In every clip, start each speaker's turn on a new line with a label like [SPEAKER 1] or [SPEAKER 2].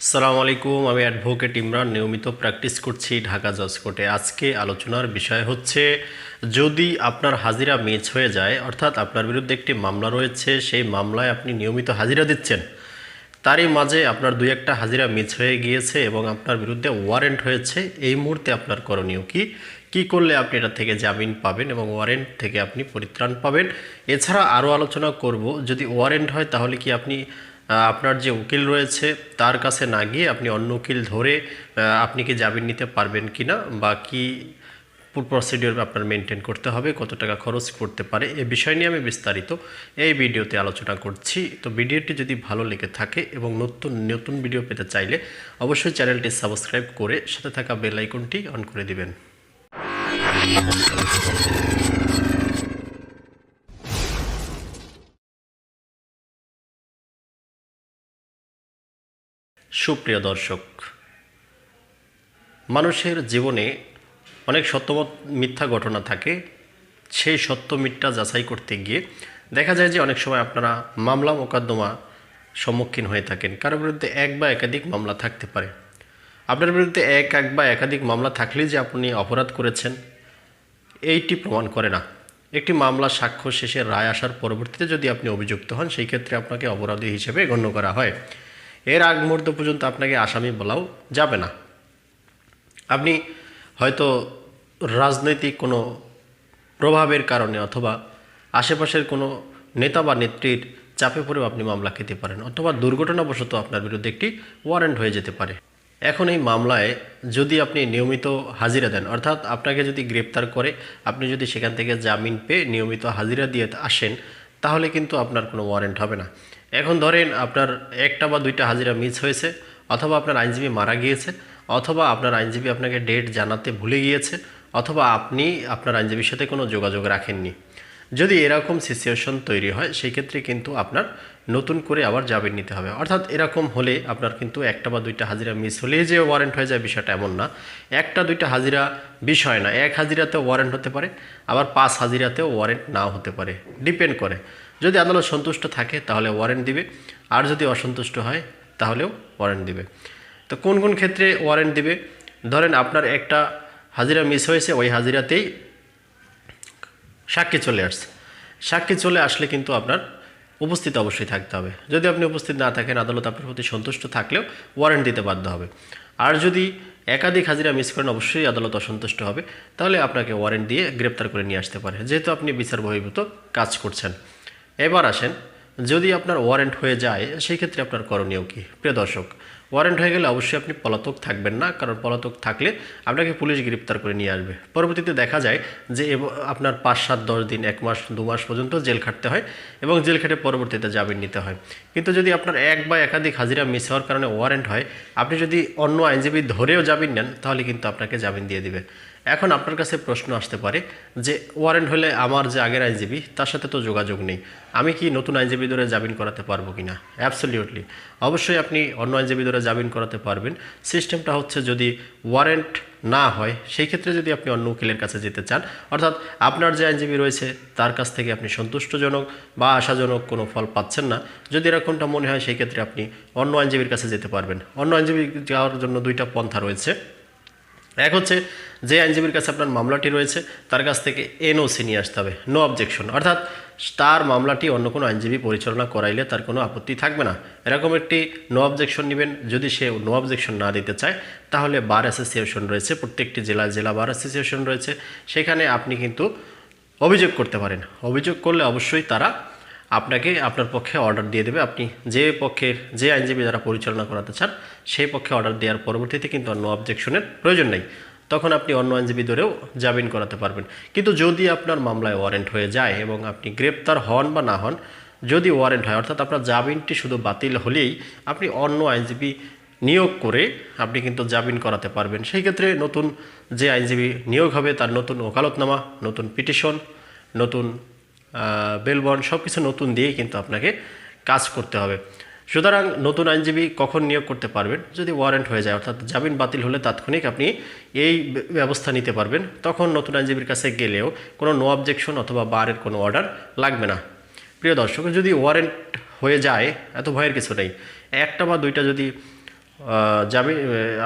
[SPEAKER 1] সালাম আলাইকুম, আমি অ্যাডভোকেট ইমরান, নিয়মিত প্র্যাকটিস করছি ঢাকা জজ কোর্টে। আজকে আলোচনার বিষয় হচ্ছে, যদি আপনার হাজিরা মিস হয়ে যায়, অর্থাৎ আপনার বিরুদ্ধে একটি মামলা রয়েছে, সেই মামলায় আপনি নিয়মিত হাজিরা দিচ্ছেন, তারই মাঝে আপনার দুই একটা হাজিরা মিস হয়ে গিয়েছে এবং আপনার বিরুদ্ধে ওয়ারেন্ট হয়েছে, এই মুহূর্তে আপনার করণীয় কি? কি করলে আপনি এটা থেকে জামিন পাবেন এবং ওয়ারেন্ট থেকে আপনি পরিত্রাণ পাবেন? এছাড়া আরও আলোচনা করব, যদি ওয়ারেন্ট হয় তাহলে কি আপনি আপনার যে উকিল রয়েছে, তার কাছে না গিয়ে আপনি অন্য উকিল ধরে আপনি কি জামিন নিতে পারবেন কি না বা কি প্রসিডিওর আপনার মেনটেন করতে হবে, কত টাকা খরচ করতে পারে, এ বিষয় নিয়ে আমি বিস্তারিত এই ভিডিওতে আলোচনা করছি। তো ভিডিওটি যদি ভালো লেগে থাকে এবং নতুন নতুন ভিডিও পেতে চাইলে অবশ্যই চ্যানেলটি সাবস্ক্রাইব করে সাথে থাকা বেল আইকনটি অন করে দিবেন। সুপ্রিয় দর্শক, মানুষের জীবনে অনেক সত্য মিথ্যা ঘটনা থাকে। সেই সত্য মিথ্যা যাচাই করতে গিয়ে দেখা যায় যে অনেক সময় আপনারা মামলা মোকদ্দমা সম্মুখীন হয়ে থাকেন। কারোর বিরুদ্ধে এক বা একাধিক মামলা থাকতে পারে। আপনার বিরুদ্ধে এক এক বা একাধিক মামলা থাকলেই যে আপনি অপরাধ করেছেন, এইটি প্রমাণ করে না। একটি মামলা সাক্ষ্য শেষে রায় আসার পরবর্তীতে যদি আপনি অভিযুক্ত হন, সেই ক্ষেত্রে আপনাকে অপরাধী হিসেবে গণ্য করা হয়। এর আগ মুহূর্ত পর্যন্ত আপনাকে আসামি বলাও যাবে না। আপনি হয়তো রাজনৈতিক কোনো প্রভাবের কারণে অথবা আশেপাশের কোনো নেতা বা নেত্রীর চাপে পড়েও আপনি মামলা খেতে পারেন অথবা দুর্ঘটনাবশত আপনার বিরুদ্ধে একটি ওয়ারেন্ট হয়ে যেতে পারে। এখন এই মামলায় যদি আপনি নিয়মিত হাজিরা দেন, অর্থাৎ আপনাকে যদি গ্রেপ্তার করে আপনি যদি সেখান থেকে জামিন পেয়ে নিয়মিত হাজিরা দিয়ে আসেন, তাহলে কিন্তু আপনার কোনো ওয়ারেন্ট হবে না। এখন ধরেন আপনার একটা বা দুইটা হাজিরা মিস হয়েছে, অথবা আপনার আইনজীবী মারা গিয়েছে, অথবা আপনার আইনজীবী আপনাকে ডেট জানাতে ভুলে গিয়েছে, অথবা আপনি আপনার আইনজীবীর সাথে কোনো যোগাযোগ রাখেননি। যদি এরকম সিচুয়েশন তৈরি হয় সেই ক্ষেত্রে কিন্তু আপনার নতুন করে আবার জামিন নিতে হবে। অর্থাৎ এরকম হলে আপনার কিন্তু একটা বা দুইটা হাজিরা মিস হলেই যে ওয়ারেন্ট হয়ে যায় বিষয়টা এমন না। একটা, দুইটা হাজিরা বিষয় না, এক হাজিরাতেও ওয়ারেন্ট হতে পারে, আবার পাঁচ হাজিরাতেও ওয়ারেন্ট নাও হতে পারে। ডিপেন্ড করে। যদি আদালত সন্তুষ্ট থাকে, তাহলে ওয়ারেন্ট দিবে। আর যদি অসন্তুষ্ট হয়, তাহলেও ওয়ারেন্ট দিবে। তো কোন কোন ক্ষেত্রে ওয়ারেন্ট দিবে? ধরেন আপনার একটা হাজিরা মিস হয়েছে, ওই হাজিরাতেই সাক্ষী চলে আসছে। সাক্ষী চলে আসলে কিন্তু আপনার উপস্থিত অবশ্যই থাকতে হবে। যদি আপনি উপস্থিত না থাকেন, আদালত আপনার প্রতি সন্তুষ্ট থাকলেও ওয়ারেন্ট দিতে বাধ্য হবে। আর যদি একাধিক হাজিরা মিস করেন, অবশ্যই আদালত অসন্তুষ্ট হবে। তাহলে আপনাকে ওয়ারেন্ট দিয়ে গ্রেপ্তার করে নিয়ে আসতে পারে। যেহেতু আপনি বিচার বহির্ভূত কাজ করছেন। এবার আসেন, যদি আপনার ওয়ারেন্ট হয়ে যায় সেই ক্ষেত্রে আপনার করণীয় কী? প্রিয় দর্শক ওয়ারেন্ট হয়ে গেলে অবশ্যই আপনি পলাতক থাকবেন না, কারণ পলাতক থাকলে আপনাকে পুলিশ গ্রেপ্তার করে নিয়ে আসবে। পরবর্তীতে দেখা যায় যে আপনার পাঁচ সাত দশ দিন, এক মাস, দু মাস পর্যন্ত জেল খাটতে হয় এবং জেল খাটে পরবর্তীতে জামিন নিতে হয়। কিন্তু যদি আপনার এক বা একাধিক হাজিরা মিস হওয়ার কারণে ওয়ারেন্ট হয়, আপনি যদি অন্য আইনজীবী ধরেও জামিন নেন, তাহলে কিন্তু আপনাকে জামিন দিয়ে দিবে। এখন আপনার কাছে প্রশ্ন আসতে পারে যে, ওয়ারেন্ট হলে আমার যে আগের আইনজীবী, তার সাথে তো যোগাযোগ নেই। আমি কি নতুন আইনজীবী ধরে জামিন করাতে পারব কি না অ্যাবসলিউটলি অবশ্যই আপনি অন্য আইনজীবী ধরে জামিন করাতে পারবেন। সিস্টেমটা হচ্ছে যদি ওয়ারেন্ট না হয়, সেই ক্ষেত্রে যদি আপনি অন্য উকিলের কাছে যেতে চান, অর্থাৎ আপনার যে আইনজীবী রয়েছে, তার কাছ থেকে আপনি সন্তুষ্টজনক বা আশাজনক কোনো ফল পাচ্ছেন না। যদি এরকমটা মনে হয়, সেই ক্ষেত্রে আপনি অন্য আইনজীবীর কাছে যেতে পারবেন। অন্য আইনজীবী যাওয়ার জন্য দুইটা পন্থা রয়েছে। এক হচ্ছে যে আইনজীবীর কাছে আপনার মামলাটি রয়েছে, তার কাছ থেকে এনওসি নিয়ে আসতে হবে নো অবজেকশন অর্থাৎ তার মামলাটি অন্য কোনো আইনজীবী পরিচালনা করাইলে তার কোনো আপত্তি থাকবে না। এরকম একটি নো অবজেকশন নেবেন, যদি সে নো অবজেকশন না দিতে চায়, তাহলে বার অ্যাসোসিয়েশন রয়েছে, প্রত্যেকটি জেলায় জেলা বার অ্যাসোসিয়েশন রয়েছে, সেখানে আপনি কিন্তু অভিযোগ করতে পারেন। অভিযোগ করলে অবশ্যই তারা আপনাকে আপনার পক্ষে অর্ডার দিয়ে দেবে। আপনি যে পক্ষের যে আইনজীবী যারা পরিচালনা করাতে চান, সেই পক্ষে অর্ডার দেওয়ার পরবর্তীতে কিন্তু অন্য অবজেকশনের প্রয়োজন নেই। তখন আপনি অন্য আইনজীবী ধরেও জামিন করাতে পারবেন। কিন্তু যদি আপনার মামলায় ওয়ারেন্ট হয়ে যায় এবং আপনি গ্রেপ্তার হন বা না হন, যদি ওয়ারেন্ট হয়, অর্থাৎ আপনার জামিনটি শুধু বাতিল হলেই আপনি অন্য আইনজীবী নিয়োগ করে আপনি কিন্তু জামিন করাতে পারবেন। সেই ক্ষেত্রে নতুন যে আইনজীবী নিয়োগ হবে, তার নতুন ওকালতনামা, নতুন পিটিশন, নতুন বেলবন সব কিছু নতুন দিয়েই কিন্তু আপনাকে কাজ করতে হবে। সুতরাং নতুন আইনজীবী কখন নিয়োগ করতে পারবেন? যদি ওয়ারেন্ট হয়ে যায়, অর্থাৎ জামিন বাতিল হলে তাৎক্ষণিক আপনি এই ব্যবস্থা নিতে পারবেন। তখন নতুন আইনজীবীর কাছে গেলেও কোনো নো অবজেকশন অথবা বারের কোনো অর্ডার লাগবে না। প্রিয় দর্শক, যদি ওয়ারেন্ট হয়ে যায়, এত ভয়ের কিছু নেই। একটা বা দুইটা যদি জামিন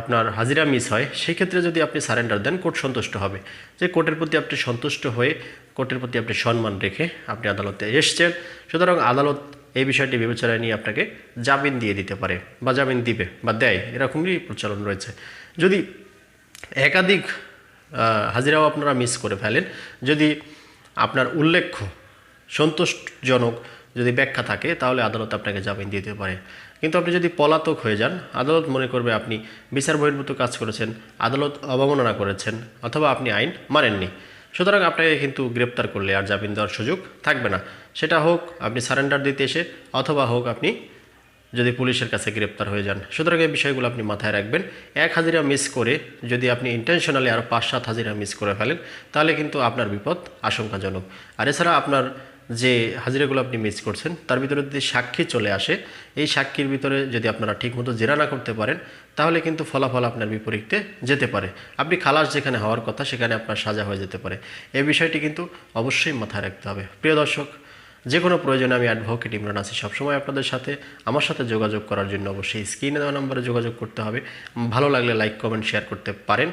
[SPEAKER 1] আপনার হাজিরা মিস হয় সেই ক্ষেত্রে যদি আপনি সারেন্ডার দেন, কোর্ট সন্তুষ্ট হবে। যে কোর্টের প্রতি আপনি সন্তুষ্ট হয়ে, কোর্টের প্রতি আপনি সম্মান রেখে আপনি আদালতে এসছেন, সুতরাং আদালত এই বিষয়টি বিবেচনায় নিয়ে আপনাকে জামিন দিয়ে দিতে পারে, বা জামিন দিবে, বা দেয়, এরকমই প্রচলন রয়েছে। যদি একাধিক হাজিরাও আপনারা মিস করে ফেলেন, যদি আপনার উল্লেখ্য সন্তোষজনক যদি ব্যাখ্যা থাকে, তাহলে আদালত আপনাকে জামিন দিতে পারে। কিন্তু আপনি যদি পলাতক হয়ে যান, আদালত মনে করবে আপনি বিচার বহির্ভূত কাজ করেছেন, আদালত অবমাননা করেছেন, অথবা আপনি আইন মানেননি। সুতরাং আপনাকে কিন্তু গ্রেপ্তার করলে আর জামিন দেওয়ার সুযোগ থাকবে না। সেটা হোক, আপনি সারেন্ডার দিতে এসে, অথবা হোক আপনি যদি পুলিশের কাছে গ্রেপ্তার হয়ে যান। সুতরাং এই বিষয়গুলো আপনি মাথায় রাখবেন। এক হাজিরা মিস করে যদি আপনি ইন্টেনশনালি আরও পাঁচ সাত হাজিরা মিস করে ফেলেন, তাহলে কিন্তু আপনার বিপদ আশঙ্কাজনক। আর এছাড়া আপনার যে হাজিরাগুলো আপনি মিস করছেন, তার ভিতরে যদি সাক্ষী চলে আসে, এই সাক্ষীর ভিতরে যদি আপনারা ঠিকমতো জেরা না করতে পারেন, তাহলে কিন্তু ফলাফল আপনার বিপরীতে যেতে পারে। আপনি খালাস যেখানে হওয়ার কথা, সেখানে আপনার সাজা হয়ে যেতে পারে। এই বিষয়টি কিন্তু অবশ্যই মাথায় রাখতে হবে। প্রিয় দর্শক, যে কোনো প্রয়োজনে আমি অ্যাডভোকেট ইমরান আছি সবসময় আপনাদের সাথে। আমার সাথে যোগাযোগ করার জন্য অবশ্যই স্ক্রিনে দেওয়া নম্বরে যোগাযোগ করতে হবে। ভালো লাগলে লাইক কমেন্ট শেয়ার করতে পারেন।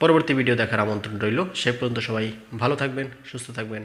[SPEAKER 1] পরবর্তী ভিডিও দেখার আমন্ত্রণ রইল। সে পর্যন্ত সবাই ভালো থাকবেন, সুস্থ থাকবেন।